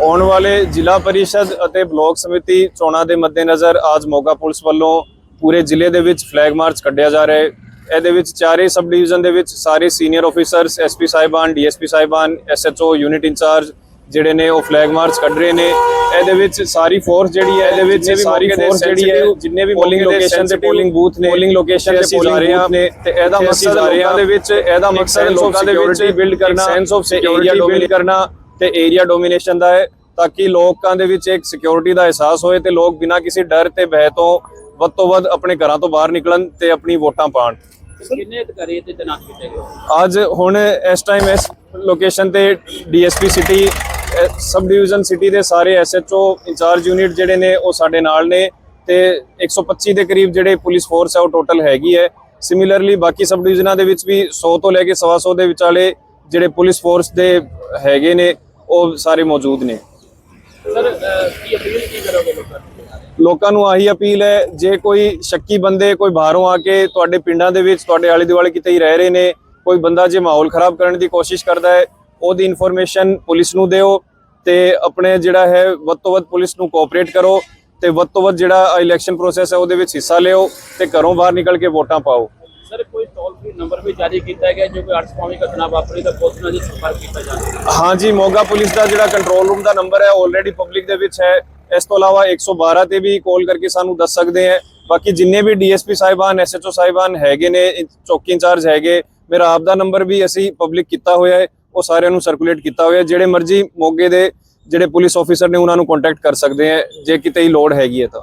ਆਉਣ ਵਾਲੇ ਜ਼ਿਲ੍ਹਾ ਪਰਿਸ਼ਦ ਅਤੇ ਬਲਾਕ ਸਮਿਤੀ ਚੋਣਾਂ ਦੇ ਮੱਦੇਨਜ਼ਰ ਅੱਜ ਮੋਗਾ ਪੁਲਿਸ ਵੱਲੋਂ ਪੂਰੇ ਜ਼ਿਲ੍ਹੇ ਦੇ ਵਿੱਚ ਫਲੈਗ ਮਾਰਚ ਕੱਢਿਆ ਜਾ ਰਿਹਾ ਹੈ। ਇਹਦੇ ਵਿੱਚ ਚਾਰੇ ਸਬ ਡਿਵੀਜ਼ਨ ਦੇ ਵਿੱਚ ਸਾਰੇ ਸੀਨੀਅਰ ਆਫੀਸਰਸ ਐਸਪੀ ਸਾਹਿਬਾਨ ਡੀਐਸਪੀ ਸਾਹਿਬਾਨ ਐਸਐਚਓ ਯੂਨਿਟ ਇੰਚਾਰਜ ਜਿਹੜੇ ਨੇ ਉਹ ਫਲੈਗ ਮਾਰਚ ਕੱਢ ਰਹੇ ਨੇ। ਇਹਦੇ ਵਿੱਚ ਸਾਰੀ ਫੋਰਸ ਜਿਹੜੀ ਹੈ ਇਹਦੇ ਵਿੱਚ ਸਾਰੀ ਫੋਰਸ ਜਿਹੜੀ ਹੈ ਜਿੰਨੇ ਵੀ ਪੋਲਿੰਗ ਲੋਕੇਸ਼ਨ ਤੇ ਪੋਲਿੰਗ ਬੂਥ ਨੇ ਪੋਲਿੰਗ ਲੋਕੇਸ਼ਨ ਤੇ ਜਾ ਰਹੇ ਹਾਂ। ਤੇ ਇਹਦਾ ਮਕਸਦ ਲੋਕਾਂ ਦੇ ਵਿੱਚ ਇਹਦਾ ਮਕਸਦ ਲੋਕਾਂ ਦੇ ਵਿੱਚ ਬਿਲਡ ਕਰਨਾ ਸੈਂਸ ਆਫ ਸਿਕਿਉਰਿਟੀ ਬਿਲਡ ਕਰਨਾ ਤੇ ਏਰੀਆ ਡੋਮੀਨੇਸ਼ਨ ਦਾ ਹੈ ਤਾਂ ਕਿ ਲੋਕਾਂ ਦੇ ਵਿੱਚ ਇੱਕ ਸਿਕਿਉਰਿਟੀ ਦਾ ਅਹਿਸਾਸ ਹੋਏ ਤੇ ਲੋਕ ਬਿਨਾਂ ਕਿਸੇ ਡਰ ਤੇ ਭੈ ਤੋਂ ਵੱਧ ਤੋਂ ਵੱਧ ਆਪਣੇ ਘਰਾਂ ਤੋਂ ਬਾਹਰ ਨਿਕਲਣ ਤੇ ਆਪਣੀ ਵੋਟਾਂ ਪਾਣ। ਕਿੰਨੇ ਅਧਿਕਾਰੀ ਤੇ ਤੈਨਾਤ ਕੀਤੇ ਗਏ? ਅੱਜ ਹੁਣ ਇਸ ਟਾਈਮ ਇਸ ਲੋਕੇਸ਼ਨ ਤੇ DSP city sub division city ਦੇ ਸਾਰੇ ਐਸਐਚਓ ਇੰਚਾਰਜ ਯੂਨਿਟ ਜਿਹੜੇ ਨੇ ਉਹ ਸਾਡੇ ਨਾਲ ਨੇ ਤੇ 125 ਦੇ ਕਰੀਬ ਜਿਹੜੇ ਪੁਲਿਸ ਫੋਰਸ ਹੈ ਉਹ ਟੋਟਲ ਹੈਗੀ ਹੈ। ਸਿਮਿਲਰਲੀ ਬਾਕੀ ਸਬ ਡਿਵੀਜ਼ਨਾਂ ਦੇ ਵਿੱਚ ਵੀ 100 ਤੋਂ ਲੈ ਕੇ 125 ਦੇ ਵਿਚਾਲੇ ਜਿਹੜੇ ਪੁਲਿਸ ਫੋਰਸ ਦੇ ਹੈਗੇ ਨੇ ਉਹ ਸਾਰੇ ਮੌਜੂਦ ਨੇ। ਸਰ ਕੀ ਅਪੀਲ ਕੀ ਕਰੋਗੇ ਲੋਕਾਂ ਨੂੰ? ਲੋਕਾਂ ਨੂੰ ਆਹੀ ਅਪੀਲ ਹੈ ਜੇ ਕੋਈ ਸ਼ੱਕੀ ਬੰਦੇ ਕੋਈ ਬਾਹਰੋਂ ਆ ਕੇ ਤੁਹਾਡੇ ਪਿੰਡਾਂ ਦੇ ਵਿੱਚ ਤੁਹਾਡੇ ਆਲੇ ਦੁਆਲੇ ਕਿਤੇ ਹੀ ਰਹਿ ਰਹੇ ਨੇ ਕੋਈ ਬੰਦਾ ਜੇ ਮਾਹੌਲ ਖਰਾਬ ਕਰਨ ਦੀ ਕੋਸ਼ਿਸ਼ ਕਰਦਾ ਹੈ ਉਹਦੀ ਇਨਫੋਰਮੇਸ਼ਨ ਪੁਲਿਸ ਨੂੰ ਦਿਓ ਤੇ ਆਪਣੇ ਜਿਹੜਾ ਹੈ ਵੱਧ ਤੋਂ ਵੱਧ ਪੁਲਿਸ ਨੂੰ ਕੋਆਪਰੇਟ ਕਰੋ ਤੇ ਵੱਧ ਤੋਂ ਵੱਧ ਜਿਹੜਾ ਇਲੈਕਸ਼ਨ ਪ੍ਰੋਸੈਸ ਹੈ ਉਹਦੇ ਵਿੱਚ ਹਿੱਸਾ ਲਿਓ ਤੇ ਘਰੋਂ ਬਾਹਰ ਨਿਕਲ ਕੇ ਵੋਟਾਂ ਪਾਓ। ਸਰ ਕੋਈ ਟੋਲ ਫ੍ਰੀ ਨੰਬਰ ਵੀ ਜਾਰੀ ਕੀਤਾ ਗਿਆ ਜੋ ਕੋਈ ਅਰਥਕੌਮੀ ਘਟਨਾ ਵਾਪਰੀ ਤਾਂ ਪੁਲਿਸ ਨਾਲ ਸੰਪਰਕ ਕੀਤਾ ਜਾਵੇ ਹਾਂਜੀ ਮੋਗਾ ਪੁਲਿਸ ਦਾ ਜਿਹੜਾ ਕੰਟਰੋਲ ਰੂਮ ਦਾ ਨੰਬਰ ਹੈ ਆਲਰੇਡੀ ਪਬਲਿਕ ਦੇ ਵਿੱਚ ਹੈ। ਇਸ ਤੋਂ ਇਲਾਵਾ 112 ਤੇ ਵੀ ਕਾਲ ਕਰਕੇ ਸਾਨੂੰ ਦੱਸ ਸਕਦੇ ਹੈ। ਬਾਕੀ ਜਿੰਨੇ ਵੀ ਡੀਐਸਪੀ ਸਾਹਿਬਾਨ ਐਸਐਚਓ ਸਾਹਿਬਾਨ ਹੈਗੇ ਨੇ ਚੌਕੀ ਇੰਚਾਰਜ ਹੈਗੇ ਮੇਰਾ ਆਪ ਦਾ ਨੰਬਰ ਵੀ ਅਸੀਂ ਪਬਲਿਕ ਕੀਤਾ ਹੋਇਆ ਹੈ। ਉਹ ਸਾਰਿਆਂ ਨੂੰ ਸਰਕੂਲੇਟ ਕੀਤਾ ਹੋਇਆ। ਜਿਹੜੇ ਮਰਜ਼ੀ ਮੋਗੇ ਦੇ ਜਿਹੜੇ ਪੁਲਿਸ ਆਫੀਸਰ ਨੇ ਉਹਨਾਂ ਨੂੰ ਕੰਟੈਕਟ ਕਰ ਸਕਦੇ ਹੈ ਜੇ ਕਿਤੇ ਹੀ ਲੋੜ ਹੈਗੀ ਹੈ ਤਾਂ।